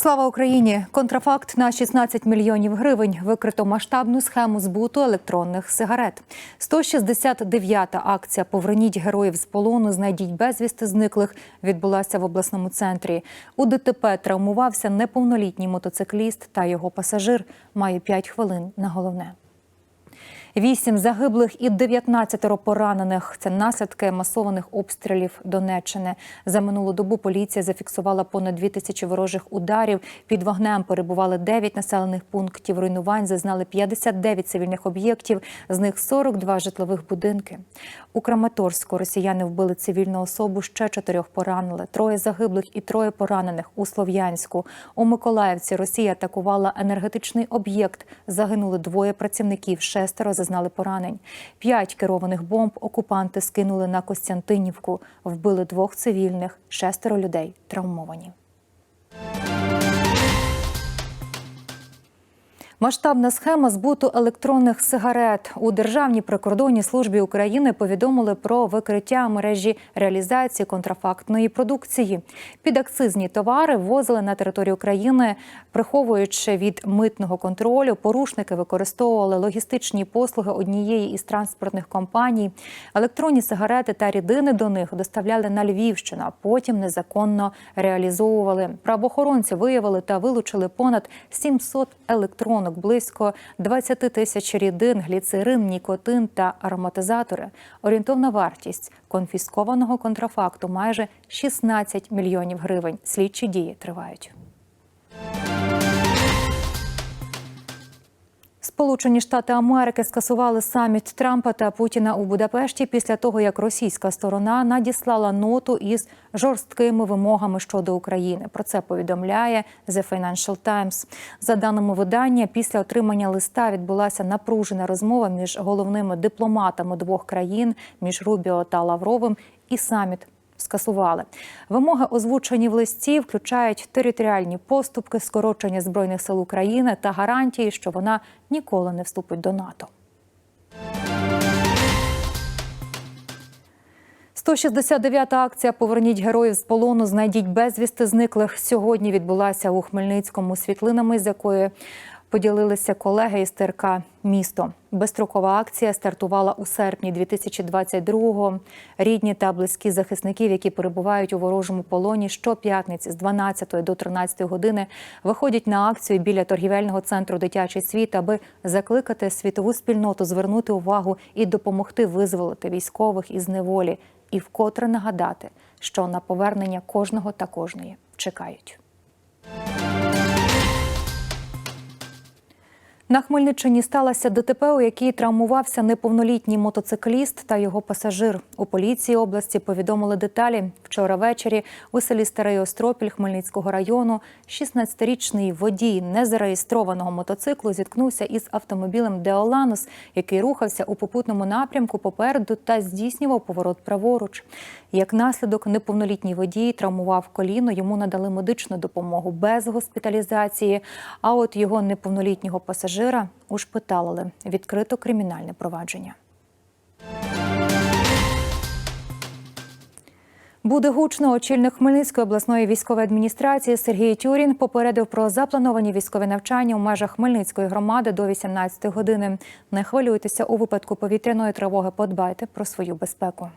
Слава Україні! Контрафакт на 16 мільйонів гривень викрито масштабну схему збуту електронних сигарет. 169-та акція Поверніть героїв з полону, знайдіть безвісти зниклих відбулася в обласному центрі. У ДТП травмувався неповнолітній мотоцикліст та його пасажир. Має 5 хвилин на головне. Вісім загиблих і 19 поранених. Це наслідки масованих обстрілів Донеччини. За минулу добу поліція зафіксувала понад 2 тисячі ворожих ударів. Під вогнем перебували 9 населених пунктів. Руйнувань зазнали 59 цивільних об'єктів, з них 42 житлових будинки. У Краматорську росіяни вбили цивільну особу, ще чотирьох поранили. Троє загиблих і троє поранених у Слов'янську. У Миколаївці Росія атакувала енергетичний об'єкт. Загинули двоє працівників, шестеро зазнали поранень. П'ять керованих бомб окупанти скинули на Костянтинівку. Вбили двох цивільних, шестеро людей травмовані. Масштабна схема збуту електронних сигарет у Державній прикордонній службі України повідомили про викриття мережі реалізації контрафактної продукції. Підакцизні товари ввозили на територію країни, приховуючи від митного контролю. Порушники використовували логістичні послуги однієї із транспортних компаній. Електронні сигарети та рідини до них доставляли на Львівщину, а потім незаконно реалізовували. Правоохоронці виявили та вилучили понад 700 електронок близько 20 тисяч рідин, гліцерин, нікотин та ароматизатори. Орієнтовна вартість конфіскованого контрафакту майже 16 мільйонів гривень. Слідчі дії тривають. Сполучені Штати Америки скасували саміт Трампа та Путіна у Будапешті після того, як російська сторона надіслала ноту із жорсткими вимогами щодо України. Про це повідомляє The Financial Times. За даними видання, після отримання листа відбулася напружена розмова між головними дипломатами двох країн між Рубіо та Лавровим і саміт скасували. Вимоги, озвучені в листі, включають територіальні поступки, скорочення збройних сил України та гарантії, що вона ніколи не вступить до НАТО. 169-та акція Поверніть героїв з полону. Знайдіть безвісти зниклих. Сьогодні відбулася у Хмельницькому світлинами, з якої поділилися колеги із ТРК місто. Безстрокова акція стартувала у серпні 2022-го. Рідні та близькі захисників, які перебувають у ворожому полоні, щоп'ятниці з 12 до 13 години виходять на акцію біля торгівельного центру Дитячий світ, аби закликати світову спільноту звернути увагу і допомогти визволити військових із неволі, і вкотре нагадати, що на повернення кожного та кожної чекають. На Хмельниччині сталося ДТП, у якій травмувався неповнолітній мотоцикліст та його пасажир. У поліції області повідомили деталі. Вчора ввечері у селі Старий Остропіль Хмельницького району 16-річний водій незареєстрованого мотоциклу зіткнувся із автомобілем Деоланус, який рухався у попутному напрямку попереду та здійснював поворот праворуч. Як наслідок, неповнолітній водій травмував коліно, йому надали медичну допомогу без госпіталізації. А от його неповнолітнього пасажира ушпиталили. Відкрито кримінальне провадження. Буде гучно. Очільник Хмельницької обласної військової адміністрації Сергій Тюрін попередив про заплановані військові навчання у межах Хмельницької громади до 18 години. Не хвилюйтеся у випадку повітряної тривоги. Подбайте про свою безпеку.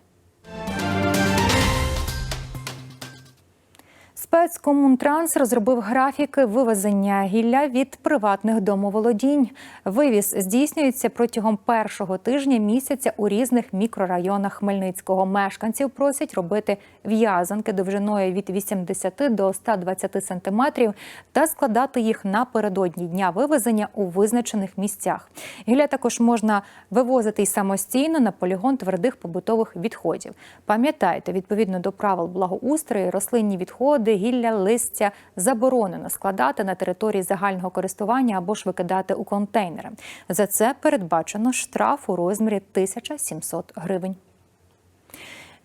Спецкомунтранс розробив графіки вивезення гілля від приватних домоволодінь. Вивіз здійснюється протягом першого тижня місяця у різних мікрорайонах Хмельницького. Мешканців просять робити в'язанки довжиною від 80 до 120 сантиметрів та складати їх напередодні дня вивезення у визначених місцях. Гілля також можна вивозити й самостійно на полігон твердих побутових відходів. Пам'ятайте, відповідно до правил благоустрою, рослинні відходи гілля, листя заборонено складати на території загального користування або ж викидати у контейнери. За це передбачено штраф у розмірі 1700 гривень.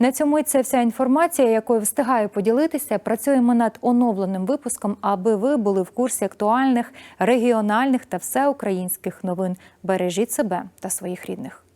На цьому і це вся інформація, якою встигаю поділитися. Працюємо над оновленим випуском, аби ви були в курсі актуальних регіональних та всеукраїнських новин. Бережіть себе та своїх рідних.